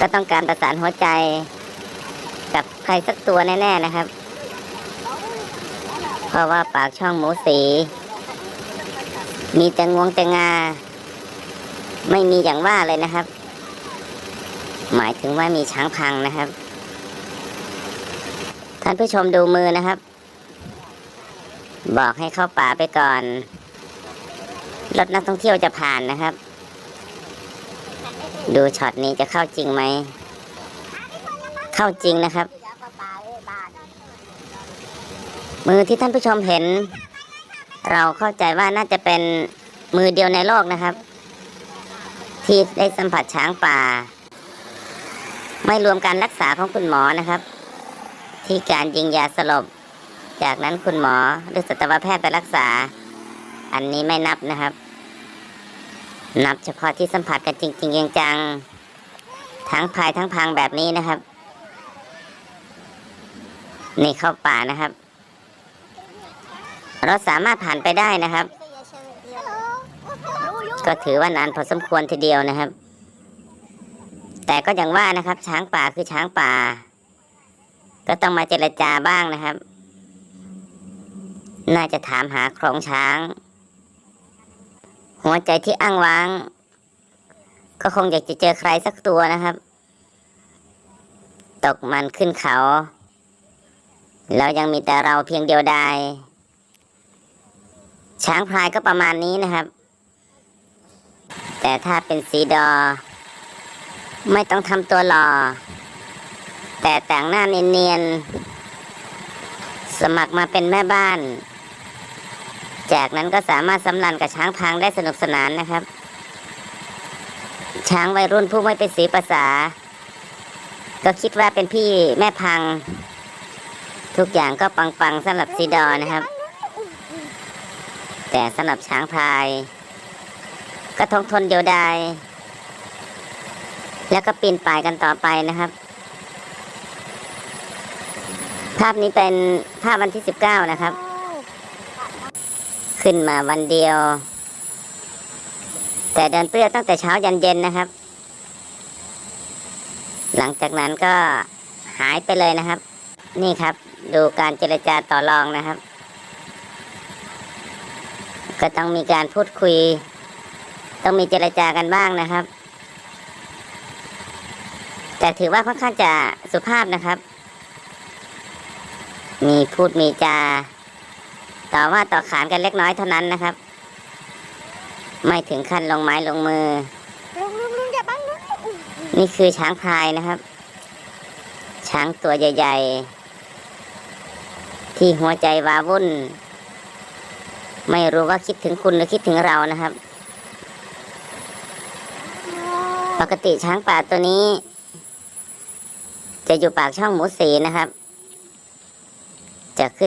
ก็ต้องการประสานหัวใจกับใครสักตัวแน่ๆนะครับ เพราะว่าปากช่องหมูสี มีแต่งวงแต่งา ไม่มีอย่างว่าเลยนะครับ หมายถึงว่ามีช้างพังนะครับ ท่านผู้ชมดูมือนะครับ บอกให้เข้าป่าไปก่อนรถนักท่องเที่ยวจะผ่านนะครับ ดูช็อตนี้จะเข้าจริงไหม เข้าจริงนะครับ มือที่ท่านผู้ชมเห็น เราเข้าใจว่าน่าจะเป็นมือเดียวในโลกนะครับ ที่ได้สัมผัสช้างป่า ไม่รวมการรักษาของคุณหมอนะครับ ที่การยิงยาสลบ จากนั้นคุณหมอหรือสัตวแพทย์ไปรักษา อันนี้ไม่นับนะครับ นับเฉพาะที่สัมผัสกันจริงๆจังๆทั้งพายทั้งพังแบบนี้นะครับนี่เข้าป่านะครับ เราสามารถผ่านไปได้นะครับ ก็ถือว่านานพอสมควรทีเดียวนะครับ แต่ก็อย่างว่านะครับ ช้างป่าคือช้างป่า ก็ต้องมาเจรจาบ้างนะครับ น่าจะถามหาโครงช้าง หัวใจที่อ้างว้าง ก็คงอยากจะเจอใครสักตัวนะครับ ตกมันขึ้นเขา แล้วยังมีแต่เราเพียงเดียวดายช้างพลายก็ประมาณนี้นะครับ แต่ถ้าเป็นสีดอ ไม่ต้องทำตัวหล่อ แต่แต่งหน้าเนียนๆสมัครมาเป็นแม่บ้าน จากนั้นก็สามารถสำนันกับช้างพังได้สนุกสนานนะครับ ช้างวัยรุ่นผู้ไม่เป็นสีภาษา ก็คิดว่าเป็นพี่แม่พัง ทุกอย่างก็ปังๆสำหรับซีดอนะครับ แต่สำหรับช้างพาย ก็ทนทนเดียวดายแล้วก็ปีนป่ายกันต่อไปนะครับ ภาพนี้เป็นภาพวันที่สิบเก้านะครับ ขึ้นมาวันเดียว แต่เดินเปรี้ยวตั้งแต่เช้ายันเย็นนะครับ หลังจากนั้นก็หายไปเลยนะครับ นี่ครับ ดูการเจรจาต่อรองนะครับ ก็ต้องมีการพูดคุย ต้องมีเจรจากันบ้างนะครับ แต่ถือว่าค่อนข้างจะสุภาพนะครับ มีพูดมีจา ต่อว่าต่อขานกันเล็กน้อยเท่านั้นนะครับ ไม่ถึงขั้นลงไม้ลงมือ ลุงลุงลุงอย่าบังลุงนี่คือช้างพลายนะครับ ช้างตัวใหญ่ ๆ ที่หัวใจวาวุ่น ไม่รู้ว่าคิดถึงคุณหรือคิดถึงเรานะครับ ปกติช้างป่าตัวนี้ จะอยู่ปากช่องหมูสีนะครับ จะขึ้น